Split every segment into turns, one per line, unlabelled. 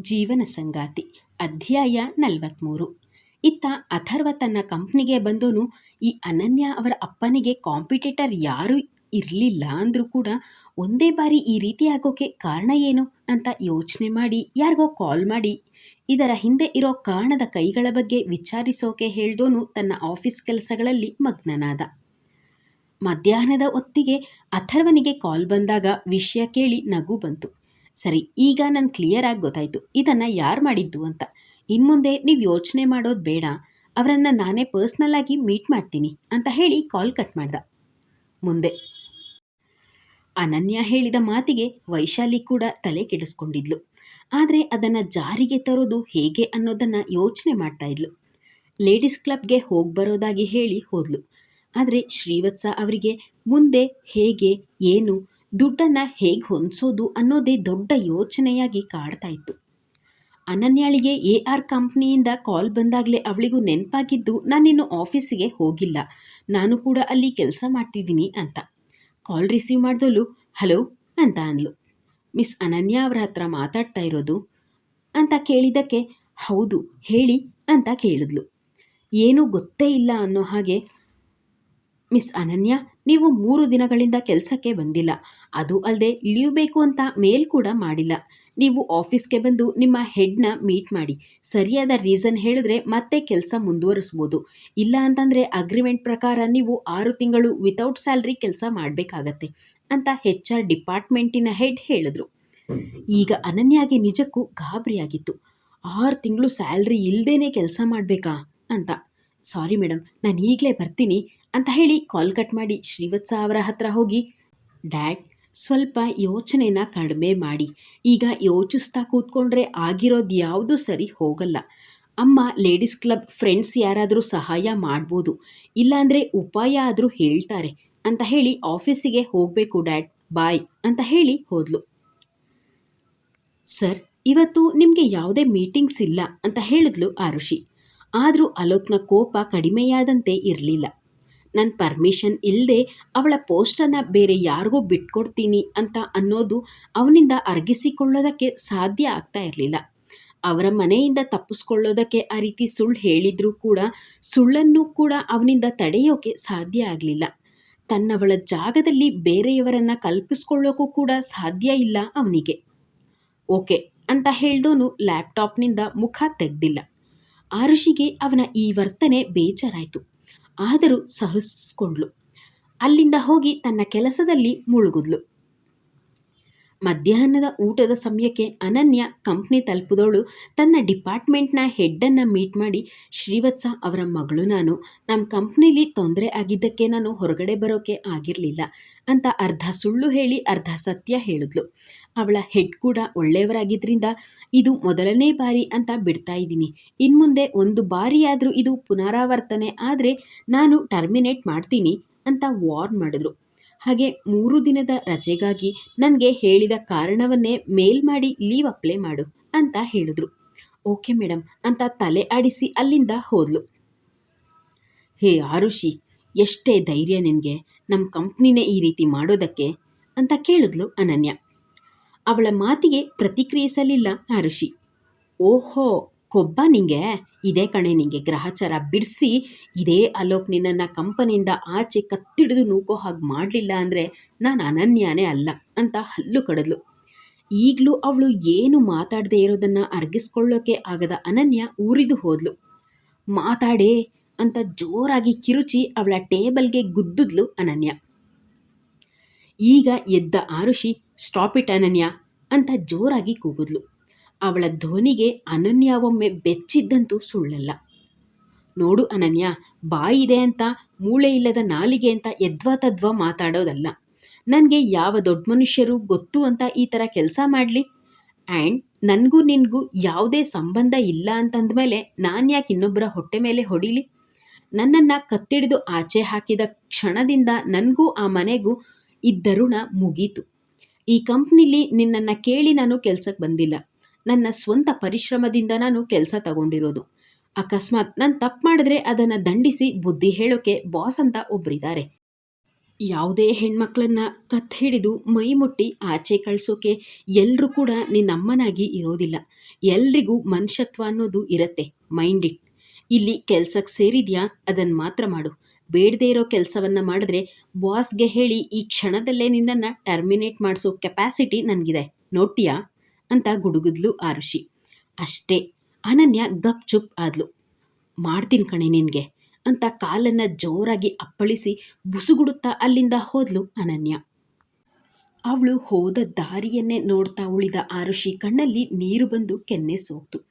ಜೀವನ ಸಂಗಾತಿ. ಅಧ್ಯಾಯ ನಲವತ್ತ್ಮೂರು ಇತ್ತ ಅಥರ್ವ ತನ್ನ ಕಂಪ್ನಿಗೆ ಬಂದೋನು, ಈ ಅನನ್ಯ ಅವರ ಅಪ್ಪನಿಗೆ ಕಾಂಪಿಟೇಟರ್ ಯಾರೂ ಇರಲಿಲ್ಲ ಅಂದರೂ ಕೂಡ ಒಂದೇ ಬಾರಿ ಈ ರೀತಿ ಆಗೋಕ್ಕೆ ಕಾರಣ ಏನು ಅಂತ ಯೋಚನೆ ಮಾಡಿ ಯಾರಿಗೋ ಕಾಲ್ ಮಾಡಿ. ಇದರ ಹಿಂದೆ ಇರೋ ಕಾರಣದ ಕೈಗಳ ಬಗ್ಗೆ ವಿಚಾರಿಸೋಕೆ ಹೇಳ್ದೋನು ತನ್ನ ಆಫೀಸ್ ಕೆಲಸಗಳಲ್ಲಿ ಮಗ್ನನಾದ. ಮಧ್ಯಾಹ್ನದ ಹೊತ್ತಿಗೆ ಅಥರ್ವನಿಗೆ ಕಾಲ್ ಬಂದಾಗ ವಿಷಯ ಕೇಳಿ ನಗು ಬಂತು. ಸರಿ, ಈಗ ನಾನು ಕ್ಲಿಯರ್ ಆಗಿ ಗೊತ್ತಾಯಿತು. ಇದನ್ನು ಯಾರು ಮಾಡಿದ್ದು ಅಂತ. ಇನ್ಮುಂದೆ ನೀವು ಯೋಚನೆ ಮಾಡೋದು ಬೇಡ. ಅವರನ್ನು ನಾನೇ ಪರ್ಸ್ನಲ್ ಆಗಿ ಮೀಟ್ ಮಾಡ್ತೀನಿ ಅಂತ ಹೇಳಿ ಕಾಲ್ ಕಟ್ ಮಾಡ್ದ. ಮುಂದೆ. ಅನನ್ಯ ಹೇಳಿದ ಮಾತಿಗೆ ವೈಶಾಲಿ ಕೂಡ ತಲೆ ಕೆಡಿಸ್ಕೊಂಡಿದ್ಲು. ಆದರೆ ಅದನ್ನು ಜಾರಿಗೆ ತರೋದು ಹೇಗೆ ಅನ್ನೋದನ್ನು ಯೋಚನೆ ಮಾಡ್ತಾ ಇದ್ಲು. ಲೇಡೀಸ್ ಕ್ಲಬ್ಗೆ ಹೋಗಿ ಬರೋದಾಗಿ ಹೇಳಿ ಹೋದ್ಲು. ಆದರೆ ಶ್ರೀವತ್ಸ ಅವರಿಗೆ ಮುಂದೆ ಹೇಗೆ, ಏನು ದುಡ್ಡನ್ನು ಹೇಗೆ ಹೊಂದಿಸೋದು ಅನ್ನೋದೇ ದೊಡ್ಡ ಯೋಚನೆಯಾಗಿ ಕಾಡ್ತಾ ಇತ್ತು. ಅನನ್ಯಾಳಿಗೆ ಎ ಆರ್ ಕಂಪ್ನಿಯಿಂದ ಕಾಲ್ ಬಂದಾಗಲೇ ಅವಳಿಗೂ ನೆನಪಾಗಿದ್ದು, ನಾನಿನ್ನು ಆಫೀಸಿಗೆ ಹೋಗಿಲ್ಲ. ನಾನು ಕೂಡ ಅಲ್ಲಿ ಕೆಲಸ ಮಾಡ್ತಿದ್ದೀನಿ ಅಂತ. ಕಾಲ್ ರಿಸೀವ್ ಮಾಡಿದಳು ಹಲೋ ಅಂತ ಅಂದ್ಲು. ಮಿಸ್ ಅನನ್ಯ ಅವರ ಹತ್ರ ಮಾತಾಡ್ತಾ ಇರೋದು? ಅಂತ ಕೇಳಿದ್ದಕ್ಕೆ, ಹೌದು, ಹೇಳಿ ಅಂತ ಕೇಳಿದ್ಲು. ಏನೂ ಗೊತ್ತೇ ಇಲ್ಲ ಅನ್ನೋ ಹಾಗೆ, ಮಿಸ್ ಅನನ್ಯ ನೀವು ಮೂರು ದಿನಗಳಿಂದ ಕೆಲಸಕ್ಕೆ ಬಂದಿಲ್ಲ. ಅದು ಅಲ್ಲದೆ ಲೀವ್ ಅಂತ ಮೇಲ್ ಕೂಡ ಮಾಡಿಲ್ಲ. ನೀವು ಆಫೀಸ್ಗೆ ಬಂದು ನಿಮ್ಮ ಹೆಡ್ನ ಮೀಟ್ ಮಾಡಿ. ಸರಿಯಾದ ರೀಸನ್ ಹೇಳಿದ್ರೆ ಮತ್ತೆ ಕೆಲಸ ಮುಂದುವರಿಸ್ಬೋದು. ಇಲ್ಲ ಅಂತಂದರೆ ಅಗ್ರಿಮೆಂಟ್ ಪ್ರಕಾರ ನೀವು ಆರು ತಿಂಗಳು ವಿತೌಟ್ ಸ್ಯಾಲ್ರಿ ಕೆಲಸ ಮಾಡಬೇಕಾಗತ್ತೆ ಅಂತ ಹೆಚ್ ಆರ್ ಡಿಪಾರ್ಟ್ಮೆಂಟಿನ ಹೆಡ್ ಹೇಳಿದ್ರು. ಈಗ ಅನನ್ಯಾಗೆ ನಿಜಕ್ಕೂ ಗಾಬರಿಯಾಗಿತ್ತು. ಆರು ತಿಂಗಳು ಸ್ಯಾಲ್ರಿ ಇಲ್ಲದೇ ಕೆಲಸ ಮಾಡಬೇಕಾ ಅಂತ. ಸಾರಿ ಮೇಡಮ್ ನಾನು ಈಗಲೇ ಬರ್ತೀನಿ. ಅಂತ ಹೇಳಿ ಕಾಲ್ ಕಟ್ ಮಾಡಿ ಶ್ರೀವತ್ಸ ಅವರ ಹತ್ರ ಹೋಗಿ, ಡ್ಯಾಡ್, ಸ್ವಲ್ಪ ಯೋಚನೆನ ಕಡಿಮೆ ಮಾಡಿ. ಈಗ ಯೋಚಿಸ್ತಾ ಕೂತ್ಕೊಂಡ್ರೆ ಆಗಿರೋದು ಯಾವುದು ಸರಿ ಹೋಗಲ್ಲ. ಅಮ್ಮ, ಲೇಡೀಸ್ ಕ್ಲಬ್ ಫ್ರೆಂಡ್ಸ್ ಯಾರಾದರೂ ಸಹಾಯ ಮಾಡ್ಬೋದು. ಇಲ್ಲಾಂದರೆ ಉಪಾಯ ಆದರೂ ಹೇಳ್ತಾರೆ ಅಂತ ಹೇಳಿ ಆಫೀಸಿಗೆ ಹೋಗಬೇಕು, ಡ್ಯಾಡ್, ಬಾಯ್ ಅಂತ ಹೇಳಿ ಹೋದ್ಲು. ಸರ್, ಇವತ್ತು ನಿಮಗೆ ಯಾವುದೇ ಮೀಟಿಂಗ್ಸ್ ಇಲ್ಲ ಅಂತ ಹೇಳಿದ್ಲು ಆರುಷಿ. ಆದರೂ ಅಲೋಕ್ನ ಕೋಪ ಕಡಿಮೆಯಾದಂತೆ ಇರಲಿಲ್ಲ. ನನ್ನ ಪರ್ಮಿಷನ್ ಇಲ್ಲದೆ ಅವಳ ಪೋಸ್ಟನ್ನು ಬೇರೆ ಯಾರಿಗೂ ಬಿಟ್ಕೊಡ್ತೀನಿ ಅಂತ ಅನ್ನೋದು ಅವನಿಂದ ಅರ್ಗಿಸಿಕೊಳ್ಳೋದಕ್ಕೆ ಸಾಧ್ಯ ಆಗ್ತಾ ಇರಲಿಲ್ಲ. ಅವರ ಮನೆಯಿಂದ ತಪ್ಪಿಸ್ಕೊಳ್ಳೋದಕ್ಕೆ ಆ ರೀತಿ ಸುಳ್ಳು ಹೇಳಿದರೂ ಕೂಡ ಸುಳ್ಳನ್ನು ಕೂಡ ಅವನಿಂದ ತಡೆಯೋಕೆ ಸಾಧ್ಯ ಆಗಲಿಲ್ಲ. ತನ್ನವಳ ಜಾಗದಲ್ಲಿ ಬೇರೆಯವರನ್ನು ಕಲ್ಪಿಸ್ಕೊಳ್ಳೋಕ್ಕೂ ಕೂಡ ಸಾಧ್ಯ ಇಲ್ಲ ಅವನಿಗೆ. ಓಕೆ ಅಂತ ಹೇಳ್ದೋನು ಲ್ಯಾಪ್ಟಾಪ್ನಿಂದ ಮುಖ ತೆಗ್ದಿಲ್ಲ. ಆರುಷಿಗೆ ಅವನ ಈ ವರ್ತನೆ ಬೇಜಾರಾಯಿತು. ಆದರೂ ಸಹಿಸ್ಕೊಂಡ್ಳು. ಅಲ್ಲಿಂದ ಹೋಗಿ ತನ್ನ ಕೆಲಸದಲ್ಲಿ ಮುಳುಗಿದ್ಲು. ಮಧ್ಯಾಹ್ನದ ಊಟದ ಸಮಯಕ್ಕೆ ಅನನ್ಯ ಕಂಪ್ನಿ ತಲುಪಿದವಳು ತನ್ನ ಡಿಪಾರ್ಟ್ಮೆಂಟ್ನ ಹೆಡ್ಡನ್ನು ಮೀಟ್ ಮಾಡಿ, ಶ್ರೀವತ್ಸ ಅವರ ಮಗಳು ನಾನು ನಮ್ಮ ಕಂಪ್ನಿಲಿ ತೊಂದರೆ ಆಗಿದ್ದಕ್ಕೆ ನಾನು ಹೊರಗಡೆ ಬರೋಕೆ ಆಗಿರಲಿಲ್ಲ ಅಂತ ಅರ್ಧ ಸುಳ್ಳು ಹೇಳಿ ಅರ್ಧ ಸತ್ಯ ಹೇಳಿದ್ಲು. ಅವಳ ಹೆಡ್ ಕೂಡ ಒಳ್ಳೆಯವರಾಗಿದ್ದರಿಂದ ಇದು ಮೊದಲನೇ ಬಾರಿ ಅಂತ ಬಿಡ್ತಾ ಇದ್ದೀನಿ. ಇನ್ಮುಂದೆ ಒಂದು ಬಾರಿಯಾದರೂ ಇದು ಪುನರಾವರ್ತನೆ ಆದರೆ ನಾನು ಟರ್ಮಿನೇಟ್ ಮಾಡ್ತೀನಿ ಅಂತ ವಾರ್ನ್ ಮಾಡಿದ್ರು. ಹಾಗೆ ಮೂರು ದಿನದ ರಜೆಗಾಗಿ ನನಗೆ ಹೇಳಿದ ಕಾರಣವನ್ನೇ ಮೇಲ್ ಮಾಡಿ ಲೀವ್ ಅಪ್ಲೈ ಮಾಡು ಅಂತ ಹೇಳಿದ್ರು. ಓಕೆ ಮೇಡಮ್ ಅಂತ ತಲೆ ಆಡಿಸಿ ಅಲ್ಲಿಂದ ಹೋದ್ಲು. ಹೇ ಆರುಷಿ, ಎಷ್ಟೇ ಧೈರ್ಯ ನಿನಗೆ. ನಮ್ಮ ಕಂಪ್ನಿನೇ ಈ ರೀತಿ ಮಾಡೋದಕ್ಕೆ ಅಂತ ಕೇಳಿದ್ಲು ಅನನ್ಯ. ಅವಳ ಮಾತಿಗೆ ಪ್ರತಿಕ್ರಿಯಿಸಲಿಲ್ಲ ಆರುಷಿ ಓಹೋ, ಕೊಬ್ಬ ನಿಂಗೆ? ಇದೇ ಕಣೆ ನಿಂಗೆ ಗ್ರಹಚಾರ ಬಿಡಿಸಿ, ಇದೇ ಅಲೋಕ್ ನಿನ್ನನ್ನು ಕಂಪನಿಯಿಂದ ಆಚೆ ಕತ್ತಿಡಿದು ನೂಕೋ ಹಾಗೆ ಮಾಡಲಿಲ್ಲ ಅಂದರೆ ನಾನು ಅನನ್ಯನೇ ಅಲ್ಲ ಅಂತ ಹಲ್ಲು ಕಡದ್ಲು. ಈಗಲೂ ಅವಳು ಏನು ಮಾತಾಡದೆ ಇರೋದನ್ನು ಅರ್ಗಿಸ್ಕೊಳ್ಳೋಕೆ ಆಗದ ಅನನ್ಯ ಊರಿದು ಹೋದ್ಲು. ಮಾತಾಡೇ ಅಂತ ಜೋರಾಗಿ ಕಿರುಚಿ ಅವಳ ಟೇಬಲ್ಗೆ ಗುದ್ದಿದ್ಲು ಅನನ್ಯ. ಈಗ ಎದ್ದ ಆರುಷಿ, ಸ್ಟಾಪ್ ಇಟ್ ಅನನ್ಯ ಅಂತ ಜೋರಾಗಿ ಕೂಗಿದ್ಲು. ಅವಳ ಧ್ವನಿಗೆ ಅನನ್ಯ ಒಮ್ಮೆ ಬೆಚ್ಚಿದ್ದಂತೂ ಸುಳ್ಳಲ್ಲ. ನೋಡು ಅನನ್ಯ ಬಾಯಿದೆ ಅಂತ, ಮೂಳೆ ಇಲ್ಲದ ನಾಲಿಗೆ ಅಂತ ಯದ್ವಾ ತದ್ವಾ ಮಾತಾಡೋದಲ್ಲ. ನನಗೆ ಯಾವ ದೊಡ್ಡ ಮನುಷ್ಯರು ಗೊತ್ತು ಅಂತ ಈ ಥರ ಕೆಲಸ ಮಾಡಲಿ? ಆ್ಯಂಡ್ ನನಗೂ ನಿನಗೂ ಯಾವುದೇ ಸಂಬಂಧ ಇಲ್ಲ ಅಂತಂದಮೇಲೆ ನಾನು ಯಾಕೆ ಇನ್ನೊಬ್ಬರ ಹೊಟ್ಟೆ ಮೇಲೆ ಹೊಡಿಲಿ? ನನ್ನನ್ನು ಕತ್ತಿಡಿದು ಆಚೆ ಹಾಕಿದ ಕ್ಷಣದಿಂದ ನನಗೂ ಆ ಮನೆಗೂ ಇದ್ದರುಣ ಮುಗೀತು. ಈ ಕಂಪ್ನಿಲಿ ನಿನ್ನನ್ನು ಕೇಳಿ ನಾನು ಕೆಲ್ಸಕ್ಕೆ ಬಂದಿಲ್ಲ. ನನ್ನ ಸ್ವಂತ ಪರಿಶ್ರಮದಿಂದ ನಾನು ಕೆಲಸ ತಗೊಂಡಿರೋದು. ಅಕಸ್ಮಾತ್ ನಾನು ತಪ್ಪು ಮಾಡಿದ್ರೆ ಅದನ್ನು ದಂಡಿಸಿ ಬುದ್ಧಿ ಹೇಳೋಕೆ ಬಾಸ್ ಅಂತ ಒಬ್ಬರಿದ್ದಾರೆ ಯಾವುದೇ ಹೆಣ್ಮಕ್ಳನ್ನ ಕತ್ ಹಿಡಿದು ಮೈ ಮುಟ್ಟಿ ಆಚೆ ಕಳಿಸೋಕೆ ಎಲ್ಲರೂ ಕೂಡ ನಿನ್ನಮ್ಮನಾಗಿ ಇರೋದಿಲ್ಲ. ಎಲ್ರಿಗೂ ಮನುಷ್ಯತ್ವ ಅನ್ನೋದು ಇರತ್ತೆ. Mind it. ಇಲ್ಲಿ ಕೆಲ್ಸಕ್ಕೆ ಸೇರಿದ್ಯಾ? ಅದನ್ನು ಮಾತ್ರ ಮಾಡು. ಬೇಡದೇ ಇರೋ ಕೆಲಸವನ್ನ ಮಾಡಿದ್ರೆ ಬಾಸ್ಗೆ ಹೇಳಿ ಈ ಕ್ಷಣದಲ್ಲೇ ನಿನ್ನನ್ನು ಟರ್ಮಿನೇಟ್ ಮಾಡಿಸೋ ಕೆಪಾಸಿಟಿ ನನಗಿದೆ. ನೋಡ್ತೀಯಾ? ಅಂತ ಗುಡುಗುದ್ಲು ಆರುಷಿ ಅಷ್ಟೇ. ಅನನ್ಯ ಗಪ್ ಚುಪ್ ಆದ್ಲು. ಮಾಡ್ತೀನಿ ಕಣೆ ನಿನಗೆ ಅಂತ ಕಾಲನ್ನು ಜೋರಾಗಿ ಅಪ್ಪಳಿಸಿ ಬುಸುಗುಡುತ್ತಾ ಅಲ್ಲಿಂದ ಹೋದ್ಲು ಅನನ್ಯ. ಅವಳು ಹೋದ ದಾರಿಯನ್ನೇ ನೋಡ್ತಾ ಉಳಿದ ಆರುಷಿ ಕಣ್ಣಲ್ಲಿ ನೀರು ಬಂದು ಕೆನ್ನೆ ಸೋಕ್ತು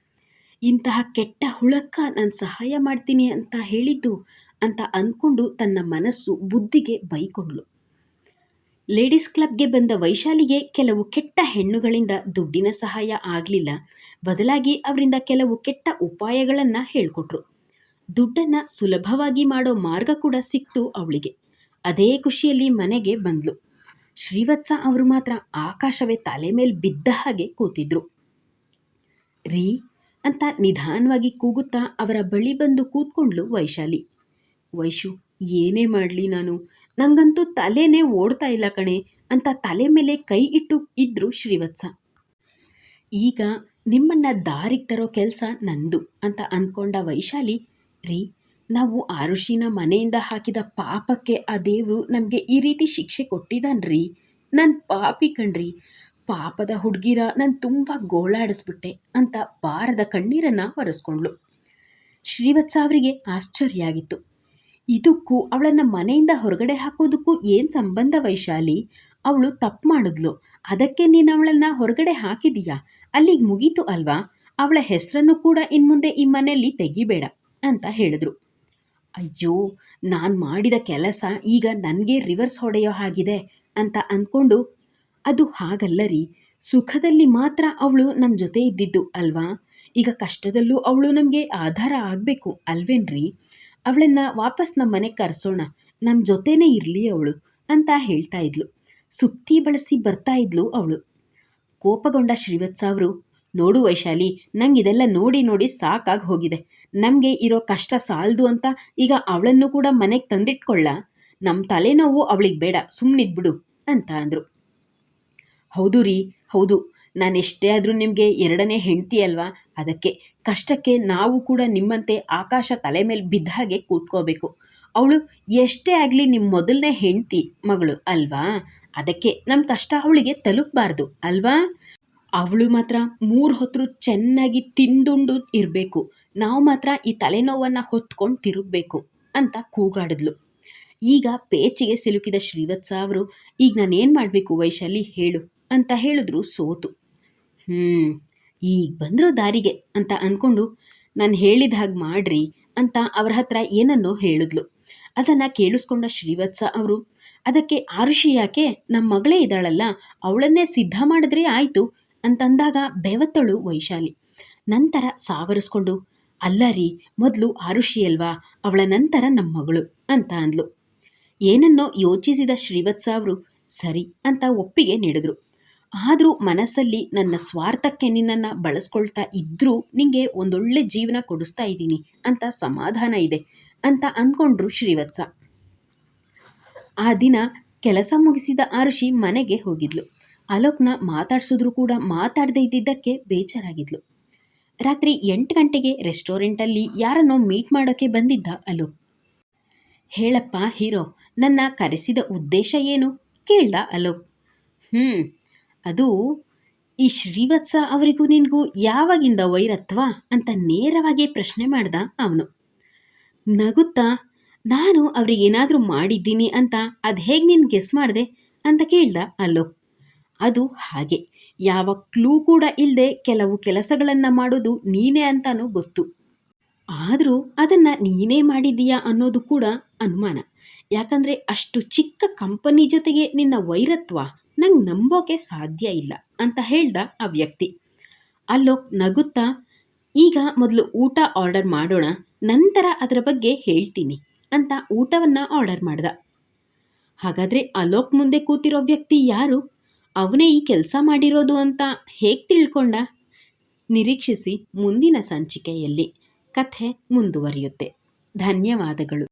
ಇಂತಹ ಕೆಟ್ಟ ಹುಳಕ್ಕೆ ನಾನು ಸಹಾಯ ಮಾಡ್ತೀನಿ ಅಂತ ಹೇಳಿದ್ದು ಅಂತ ಅಂದ್ಕೊಂಡು ತನ್ನ ಮನಸ್ಸು ಬುದ್ಧಿಗೆ ಬೈಕೊಂಡ್ಳು. ಲೇಡೀಸ್ ಕ್ಲಬ್ಗೆ ಬಂದ ವೈಶಾಲಿಗೆ ಕೆಲವು ಕೆಟ್ಟ ಹೆಣ್ಣುಗಳಿಂದ ದುಡ್ಡಿನ ಸಹಾಯ ಆಗಲಿಲ್ಲ. ಬದಲಾಗಿ ಅವರಿಂದ ಕೆಲವು ಕೆಟ್ಟ ಉಪಾಯಗಳನ್ನು ಹೇಳ್ಕೊಟ್ರು. ದುಡ್ಡನ್ನು ಸುಲಭವಾಗಿ ಮಾಡೋ ಮಾರ್ಗ ಕೂಡ ಸಿಕ್ತು ಅವಳಿಗೆ. ಅದೇ ಖುಷಿಯಲ್ಲಿ ಮನೆಗೆ ಬಂದ್ಲು. ಶ್ರೀವತ್ಸ ಅವರು ಮಾತ್ರ ಆಕಾಶವೇ ತಲೆ ಮೇಲೆ ಬಿದ್ದ ಹಾಗೆ ಕೂತಿದ್ರು. ರೀ ಅಂತ ನಿಧಾನವಾಗಿ ಕೂಗುತ್ತಾ ಅವರ ಬಳಿ ಬಂದು ಕೂತ್ಕೊಂಡ್ಲು ವೈಶಾಲಿ. ವೈಶು, ಏನೇ ಮಾಡಲಿ ನಾನು? ನಂಗಂತೂ ತಲೆನೇ ಓಡ್ತಾ ಇಲ್ಲ ಕಣೆ ಅಂತ ತಲೆ ಮೇಲೆ ಕೈ ಇಟ್ಟು ಇದ್ರು ಶ್ರೀವತ್ಸ. ಈಗ ನಿಮ್ಮನ್ನ ದಾರಿಗೆ ತರೋ ಕೆಲಸ ನಂದು ಅಂತ ಅಂದ್ಕೊಂಡ ವೈಶಾಲಿ, ರೀ, ನಾವು ಆರುಷಿನ ಮನೆಯಿಂದ ಹಾಕಿದ ಪಾಪಕ್ಕೆ ಆ ದೇವರು ನಮಗೆ ಈ ರೀತಿ ಶಿಕ್ಷೆ ಕೊಟ್ಟಿದ್ದಾನ್ರಿ ನನ್ನ ಪಾಪಿ ಕಣ್ರಿ. ಪಾಪದ ಹುಡುಗಿರ ನಾನು ತುಂಬ ಗೋಳಾಡಿಸ್ಬಿಟ್ಟೆ ಅಂತ ಬಾರದ ಕಣ್ಣೀರನ್ನು ಒರೆಸ್ಕೊಂಡ್ಳು. ಶ್ರೀವತ್ಸ ಅವರಿಗೆ ಆಶ್ಚರ್ಯ ಆಗಿತ್ತು. ಇದಕ್ಕೂ ಅವಳನ್ನು ಮನೆಯಿಂದ ಹೊರಗಡೆ ಹಾಕೋದಕ್ಕೂ ಏನು ಸಂಬಂಧ ವೈಶಾಲಿ? ಅವಳು ತಪ್ಪು ಮಾಡಿದ್ಲು. ಅದಕ್ಕೆ ನೀನು ಅವಳನ್ನು ಹೊರಗಡೆ ಹಾಕಿದೀಯಾ? ಅಲ್ಲಿಗೆ ಮುಗೀತು ಅಲ್ವಾ? ಅವಳ ಹೆಸರನ್ನು ಕೂಡ ಇನ್ಮುಂದೆ ಈ ಮನೆಯಲ್ಲಿ ತೆಗಿಬೇಡ ಅಂತ ಹೇಳಿದ್ರು. ಅಯ್ಯೋ, ನಾನು ಮಾಡಿದ ಕೆಲಸ ಈಗ ನನಗೆ ರಿವರ್ಸ್ ಹೊಡೆಯೋ ಹಾಗಿದೆ ಅಂತ ಅಂದ್ಕೊಂಡು ಅದು ಹಾಗಲ್ಲ ರೀ. ಸುಖದಲ್ಲಿ ಮಾತ್ರ ಅವಳು ನಮ್ಮ ಜೊತೆ ಇದ್ದಿದ್ದು ಅಲ್ವಾ? ಈಗ ಕಷ್ಟದಲ್ಲೂ ಅವಳು ನಮಗೆ ಆಧಾರ ಆಗಬೇಕು ಅಲ್ವೇನ್ರಿ ಅವಳನ್ನು ವಾಪಸ್ ನಮ್ಮ ಮನೆಗೆ ಕರೆಸೋಣ ನಮ್ಮ ಜೊತೆನೇ ಇರಲಿ ಅವಳು ಅಂತ ಹೇಳ್ತಾ ಇದ್ಲು. ಸುತ್ತಿ ಬಳಸಿ ಬರ್ತಾ ಇದ್ಲು ಅವಳು. ಕೋಪಗೊಂಡ ಶ್ರೀವತ್ಸ ಅವರು, ನೋಡು ವೈಶಾಲಿ, ನಂಗೆ ಇದೆಲ್ಲ ನೋಡಿ ನೋಡಿ ಸಾಕಾಗಿ ಹೋಗಿದೆ. ನಮಗೆ ಇರೋ ಕಷ್ಟ ಸಾಲದು ಅಂತ ಈಗ ಅವಳನ್ನು ಕೂಡ ಮನೆಗೆ ತಂದಿಟ್ಕೊಳ್ಳ ನಮ್ಮ ತಲೆನೋವು ಅವಳಿಗೆ ಬೇಡ ಸುಮ್ಮನಿದ್ಬಿಡು ಅಂತ ಅಂದರು. ಹೌದು ರೀ, ಹೌದು. ನಾನು ಎಷ್ಟೇ ಆದರೂ ನಿಮಗೆ ಎರಡನೇ ಹೆಂಡತಿ ಅಲ್ವಾ? ಅದಕ್ಕೆ ಕಷ್ಟಕ್ಕೆ ನಾವು ಕೂಡ ನಿಮ್ಮಂತೆ ಆಕಾಶ ತಲೆ ಮೇಲೆ ಬಿದ್ದ ಹಾಗೆ ಕೂತ್ಕೋಬೇಕು. ಅವಳು ಎಷ್ಟೇ ಆಗಲಿ ನಿಮ್ಮ ಮೊದಲನೇ ಹೆಂಡತಿ ಮಗಳು ಅಲ್ವಾ? ಅದಕ್ಕೆ ನಮ್ಮ ಕಷ್ಟ ಅವಳಿಗೆ ತಲುಪಬಾರ್ದು, ಅಲ್ವಾ? ಅವಳು ಮಾತ್ರ ಮೂರು ಹೊತ್ತು ಚೆನ್ನಾಗಿ ತಿಂದುಂಡು ಇರಬೇಕು. ನಾವು ಮಾತ್ರ ಈ ತಲೆನೋವನ್ನು ಹೊತ್ಕೊಂಡು ತಿರುಗಬೇಕು ಅಂತ ಕೂಗಾಡಿದ್ಲು. ಈಗ ಪೇಚಿಗೆ ಸಿಲುಕಿದ ಶ್ರೀವತ್ಸ ಅವರು, ಈಗ ನಾನೇನು ಮಾಡಬೇಕು ವೈಶಾಲಿ? ಹೇಳು. ಅಂತ ಹೇಳಿದ್ರು ಸೋತು. ಹ್ಞೂ ಈಗ ಬಂದರೂ ದಾರಿಗೆ ಅಂತ ಅಂದ್ಕೊಂಡು ನಾನು ಹೇಳಿದ ಹಾಗೆ ಮಾಡ್ರಿ ಅಂತ ಅವರ ಹತ್ರ ಏನನ್ನೋ ಹೇಳಿದ್ಲು. ಅದನ್ನು ಕೇಳಿಸ್ಕೊಂಡ ಶ್ರೀವತ್ಸ ಅವರು, ಅದಕ್ಕೆ ಆರುಷಿ ಯಾಕೆ? ನಮ್ಮ ಮಗಳೇ ಇದ್ದಾಳಲ್ಲ, ಅವಳನ್ನೇ ಸಿದ್ಧ ಮಾಡಿದ್ರೆ ಆಯಿತು ಅಂತಂದಾಗ ಬೆವತ್ತಳು ವೈಶಾಲಿ. ನಂತರ ಸಾವರಿಸ್ಕೊಂಡು, ಅಲ್ಲ ರೀ, ಮೊದಲು ಆರುಷಿ ಅಲ್ವಾ, ಅವಳ ನಂತರ ನಮ್ಮ ಮಗಳು ಅಂತ ಅಂದ್ಲು. ಏನನ್ನೋ ಯೋಚಿಸಿದ ಶ್ರೀವತ್ಸ ಅವರು, ಸರಿ ಅಂತ ಒಪ್ಪಿಗೆ ನೀಡಿದ್ರು. ಆದರೂ ಮನಸ್ಸಲ್ಲಿ ನನ್ನ ಸ್ವಾರ್ಥಕ್ಕೆ ನಿನ್ನನ್ನು ಬಳಸ್ಕೊಳ್ತಾ ಇದ್ದರೂ ನಿಮಗೆ ಒಂದೊಳ್ಳೆ ಜೀವನ ಕೊಡಿಸ್ತಾ ಇದ್ದೀನಿ ಅಂತ ಸಮಾಧಾನ ಇದೆ ಅಂತ ಅಂದ್ಕೊಂಡ್ರು ಶ್ರೀವತ್ಸ. ಆ ದಿನ ಕೆಲಸ ಮುಗಿಸಿದ ಆರುಷಿ ಮನೆಗೆ ಹೋಗಿದ್ಲು. ಅಲೋಕ್ನ ಮಾತಾಡ್ಸಿದ್ರು ಕೂಡ ಮಾತಾಡದೇ ಇದ್ದಿದ್ದಕ್ಕೆ ಬೇಜಾರಾಗಿದ್ಲು. ರಾತ್ರಿ ಎಂಟು ಗಂಟೆಗೆ ರೆಸ್ಟೋರೆಂಟಲ್ಲಿ ಯಾರನ್ನೋ ಮೀಟ್ ಮಾಡೋಕ್ಕೆ ಬಂದಿದ್ದ ಅಲೋಕ್. ಹೇಳಪ್ಪ ಹೀರೋ, ನನ್ನ ಕರೆಸಿದ ಉದ್ದೇಶ ಏನು? ಕೇಳ್ದ ಅಲೋಕ್. ಹ್ಞೂ ಅದು ಈ ಶ್ರೀವತ್ಸ ಅವರಿಗೂ ನಿನಗೂ ಯಾವಾಗಿಂದ ವೈರತ್ವ? ಅಂತ ನೇರವಾಗಿ ಪ್ರಶ್ನೆ ಮಾಡ್ದ ಅವನು. ನಗುತ್ತಾ? ನಾನು ಅವ್ರಿಗೇನಾದರೂ ಮಾಡಿದ್ದೀನಿ ಅಂತ ಅದು ಹೇಗೆ ನೀನು ಗೆಸ್ ಮಾಡಿದೆ? ಅಂತ ಕೇಳ್ದ ಅಲ್ಲೋ. ಅದು ಹಾಗೆ. ಯಾವ ಕ್ಲೂ ಕೂಡ ಇಲ್ಲದೆ ಕೆಲವು ಕೆಲಸಗಳನ್ನು ಮಾಡೋದು ನೀನೇ ಅಂತಾನೂ ಗೊತ್ತು. ಆದರೂ ಅದನ್ನು ನೀನೇ ಮಾಡಿದ್ದೀಯಾ ಅನ್ನೋದು ಕೂಡ ಅನುಮಾನ. ಯಾಕಂದರೆ ಅಷ್ಟು ಚಿಕ್ಕ ಕಂಪನಿ ಜೊತೆಗೆ ನಿನ್ನ ವೈರತ್ವ ನಂಗೆ ನಂಬೋಕೆ ಸಾಧ್ಯ ಇಲ್ಲ ಅಂತ ಹೇಳ್ದ ಆ ವ್ಯಕ್ತಿ. ಅಲ್ಲೋಕ್ ನಗುತ್ತಾ? ಈಗ ಮೊದಲು ಊಟ ಆರ್ಡರ್ ಮಾಡೋಣ, ನಂತರ ಅದರ ಬಗ್ಗೆ ಹೇಳ್ತೀನಿ ಅಂತ ಊಟವನ್ನು ಆರ್ಡರ್ ಮಾಡ್ದ. ಹಾಗಾದರೆ ಅಲೋಕ್ ಮುಂದೆ ಕೂತಿರೋ ವ್ಯಕ್ತಿ ಯಾರು? ಅವನೇ ಈ ಕೆಲಸ ಮಾಡಿರೋದು ಅಂತ ಹೇಗೆ ತಿಳ್ಕೊಂಡ? ನಿರೀಕ್ಷಿಸಿ ಮುಂದಿನ ಸಂಚಿಕೆಯಲ್ಲಿ ಕಥೆ ಮುಂದುವರಿಯುತ್ತೆ. ಧನ್ಯವಾದಗಳು.